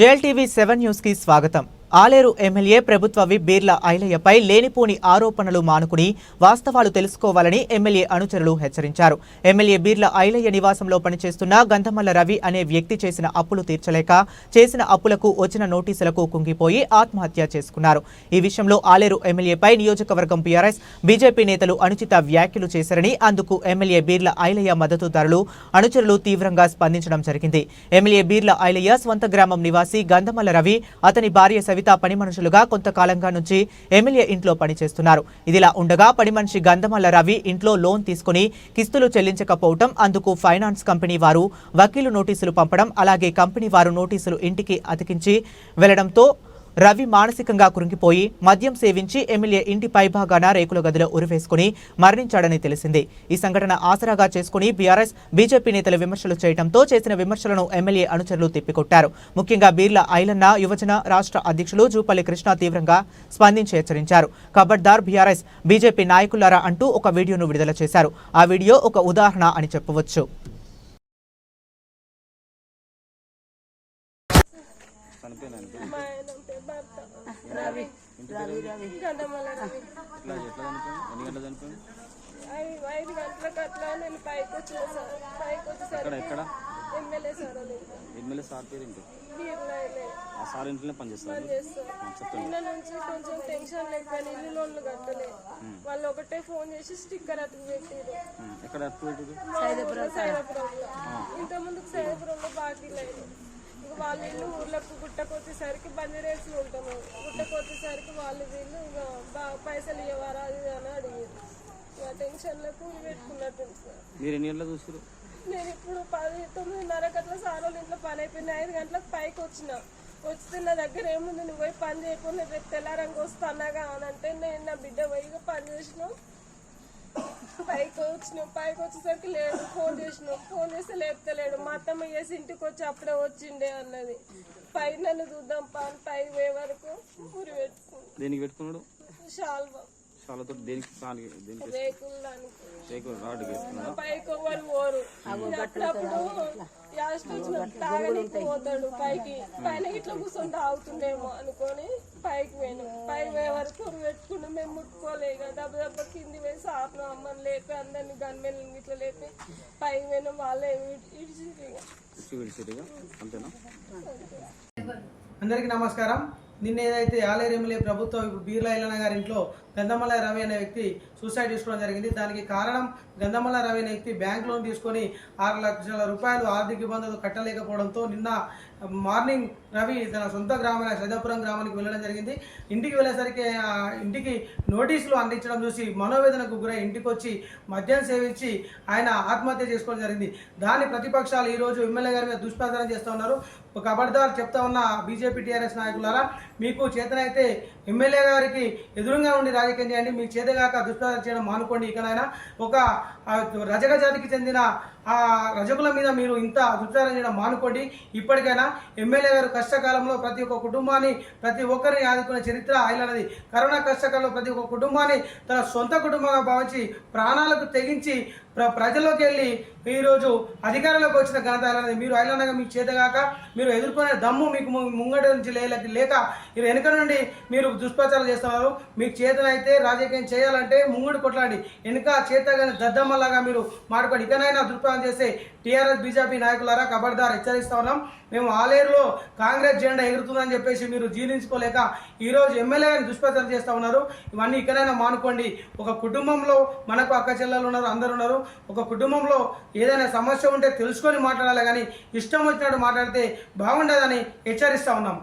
JLTV seven news కి స్వాగతం Aleru MLA ప్రభుత్వ విప్ బీర్ల ఐలయ్యపై లేనిపోని ఆరోపణలు మానుకుని వాస్తవాలు తెలుసుకోవాలని ఎమ్మెల్యే అనుచరులు హెచ్చరించారు. ఎమ్మెల్యే బీర్ల ఐలయ్య నివాసంలో పనిచేస్తున్న గంధమల్ల రవి అనే వ్యక్తి చేసిన అప్పులు తీర్చలేక చేసిన అప్పులకు వచ్చిన నోటీసులకు కుంగిపోయి ఆత్మహత్య చేసుకున్నారు. ఈ విషయంలో ఆలేరు ఎమ్మెల్యేపై నియోజకవర్గం పీఆర్ఎస్ బీజేపీ నేతలు అనుచిత వ్యాఖ్యలు చేశారని అందుకు ఎమ్మెల్యే బీర్ల ఐలయ్య మద్దతుదారులు అనుచరులు తీవ్రంగా స్పందించడం జరిగింది. ఎమ్మెల్యే బీర్ల ఐలయ్య స్వంత గ్రామం నివాసి గంధమల్ల రవి అతని భార్య సవి కవిత పని మనుషులుగా కొంతకాలంగా నుంచి ఎమ్మెల్యే ఇంట్లో పనిచేస్తున్నారు. ఇదిలా ఉండగా పని మనిషి గంధమల్ల రవి ఇంట్లో లోన్ తీసుకుని కిస్తులు చెల్లించకపోవటం అందుకు ఫైనాన్స్ కంపెనీ వారు వకీలు నోటీసులు పంపడం అలాగే కంపెనీ వారు నోటీసులు ఇంటికి అతికించి వెళ్ళడంతో రవి మానసికంగా కురింగిపోయి మద్యం సేవించి ఎమ్మెల్యే ఇంటి పైభాగాన రేకుల గదిలో ఉరివేసుకుని మరణించాడని తెలిసింది. ఈ సంఘటన ఆసరాగా చేసుకుని బీఆర్ఎస్ బీజేపీ నేతలు విమర్శలు చేయడంతో చేసిన విమర్శలను ఎమ్మెల్యే అనుచరులు తిప్పికొట్టారు. ముఖ్యంగా బీర్ల ఐలన్న యువజన రాష్ట్ర అధ్యక్షులు జూపల్లి కృష్ణ తీవ్రంగా స్పందించి హెచ్చరించారు. కబడ్దార్ బీఆర్ఎస్ బీజేపీ నాయకులారా అంటూ ఒక వీడియోను విడుదల చేశారు. ఆ వీడియో ఒక ఉదాహరణ అని చెప్పవచ్చు. రవి. రవి ఎట్లా ఎట్లా ఎన్ని గంటలు ఐదు గంటలకు అట్లా నేను పైకి వచ్చిన సార్. పైకి ఎక్కడ వచ్చేసరికి ఎక్కడ? ఎమ్మెల్యే సార్ అది. ఎమ్మెల్యే సార్ పేరు ఏంటి? ఆ సార్ ఇంట్లోనే పనిచేస్తారు? నిన్న నుంచి కొంచెం టెన్షన్ లేకపోయినా ఇల్లు లోన్లు కట్టలే. వాళ్ళు ఒకటే ఫోన్ చేసి స్టిక్కర్ అతుకు పెట్టారు ఉమ్, ఎక్కడ అప్పు పెట్టిరు సైదాపురంలో. ఇంత ముందుకు సైదాపురంలో బాకీ లేదు. ఇక వాళ్ళ ఇల్లు ఊర్లకు గుట్టకొచ్చేసరికి బంజరేసి ఉంటాము. గుట్టకొచ్చేసరికి వాళ్ళు వీళ్ళు ఇక బా- పైసలు ఇవ్వరా అది అని అడిగారు. ఇక టెన్షన్లో కూలి పెట్టుకున్నట్టుంది సార్ మీరు ఎన్ని గంటలు చూసారు నేను ఇప్పుడు పది తొమ్మిదిన్నరకు అట్లా సార్ వాళ్ళ ఇంట్లో పని అయిపోయింది. ఐదు గంటలకు పైకి వచ్చిన. వస్తే నా దగ్గర ఏముంది? నువ్వు పోయి పని చేయకుండా రేపు తెల్లారంగా వస్తానాగా అని అంటే నేను నా బిడ్డ పోయి పని చేసినావు పైకి వచ్చినావు పైకి వచ్చేసరికి లేడు ఫోన్ చేసినావు ఫోన్ చేస్తే లేపుతలేడు. మా అత్తమ్మ చేసి ఇంటికి వచ్చి అప్పుడే వచ్చిండే అన్నది. పై నన్ను చూద్దాం పా పై పోయే వరకు ఊరి పెట్టుకుంది దేనికి పెట్టుకున్నాడు? షాల్వా. చాలాతో దేనికి రేకులు పైకి ఎవ్వరు పోరు అప్పుడప్పుడు లాస్ట్ వచ్చిన తాగనీకి పోతాడు పైకి. పైన ఇట్లా కూర్చొని తాగుతుండేమో అనుకొని పైకి పోయాను. పైకి పోయే వరకు పెట్టుకుని మేము ముట్టుకోలేక దెబ్బ దెబ్బ కింది వేసి ఆపను అమ్మని లేపి అందరిని గన్మెన్ ఇట్లా లేపి పైకి పోయినాం. వాళ్ళే ఇడిచి అందరికీ నమస్కారం. నిన్న ఏదైతే ఆలేరు ప్రభుత్వం ఇప్పుడు బీర్లా ఇల్లన్న గారి ఇంట్లో గంధమల్ల రవి అనే వ్యక్తి సూసైడ్ చేసుకోవడం జరిగింది. దానికి కారణం గంధమల్ల రవి అనే వ్యక్తి బ్యాంక్ లోన్ తీసుకొని ఆరు లక్షల రూపాయలు ఆర్థిక ఇబ్బందులు కట్టలేకపోవడంతో నిన్న మార్నింగ్ రవి తన సొంత గ్రామైన సైదాపురం గ్రామానికి వెళ్ళడం జరిగింది. ఇంటికి వెళ్ళేసరికి ఇంటికి నోటీసులు అందించడం చూసి మనోవేదనకు గురై ఇంటికి వచ్చి మద్యం సేవించి ఆయన ఆత్మహత్య చేసుకోవడం జరిగింది. దాని ప్రతిపక్షాలు ఈరోజు ఎమ్మెల్యే గారి మీద దుష్ప్రచారం చేస్తూ ఉన్నారు. ఒక చెప్తా ఉన్న బీజేపీ టీఆర్ఎస్ నాయకులారా మీకు చేతనైతే ఎమ్మెల్యే గారికి ఎదురుగా ఉండి రాజకీయం చేయండి మీ చేతగాక దుష్ప్రచారం చేయడం మానుకోండి. ఇకనైనా ఒక ఆ, రజక జాతికి చెందిన ఆ రజకుల మీద మీరు ఇంత దుష్ప్రచారం చేయడం మానుకోండి. ఇప్పటికైనా ఎమ్మెల్యే గారు కష్టకాలంలో ప్రతి ఒక్క కుటుంబాన్ని ప్రతి ఒక్కరిని ఆదుకునే చరిత్ర ఆయనది. కరోనా కష్టకాలంలో ప్రతి ఒక్క కుటుంబాన్ని తన సొంత కుటుంబంగా భావించి ప్రాణాలకు తెగించి ప్ర ప్రజల్లోకి వెళ్ళి ఈరోజు అధికారంలోకి వచ్చిన ఘనత ఆయనది మీరు ఐలానగా మీకు చేతగాక మీరు ఎదుర్కొనే దమ్ము మీకు ము- ముంగట నుంచి లేక లేక మీరు వెనుక నుండి మీరు దుష్ప్రచారం చేస్తున్నారు. మీకు చేతనైతే రాజకీయం చేయాలంటే ముంగడు కొట్లాడి వెనుక చేతగానే దద్దమ్మలాగా మీరు మాట్లాడి ఇకనైనా దుష్ప్రచారం చేస్తే టీఆర్ఎస్ బీజేపీ నాయకులారా ఖబర్దార్ హెచ్చరిస్తా ఉన్నాం. మేము ఆలేరులో కాంగ్రెస్ జెండా ఎగురుతుందని చెప్పేసి మీరు జీర్ణించుకోలేక ఈరోజు ఎమ్మెల్యే దుష్ప్రచారం చేస్తూ ఉన్నారు. ఇవన్నీ ఇక్కడైనా మానుకోండి. ఒక కుటుంబంలో మనకు అక్క చెల్లెలు ఉన్నారు అందరు ఉన్నారు. ఒక కుటుంబంలో ఏదైనా సమస్య ఉంటే తెలుసుకొని మాట్లాడాలి కానీ ఇష్టం వచ్చినట్టు మాట్లాడితే బాగుండదని హెచ్చరిస్తూ ఉన్నాం.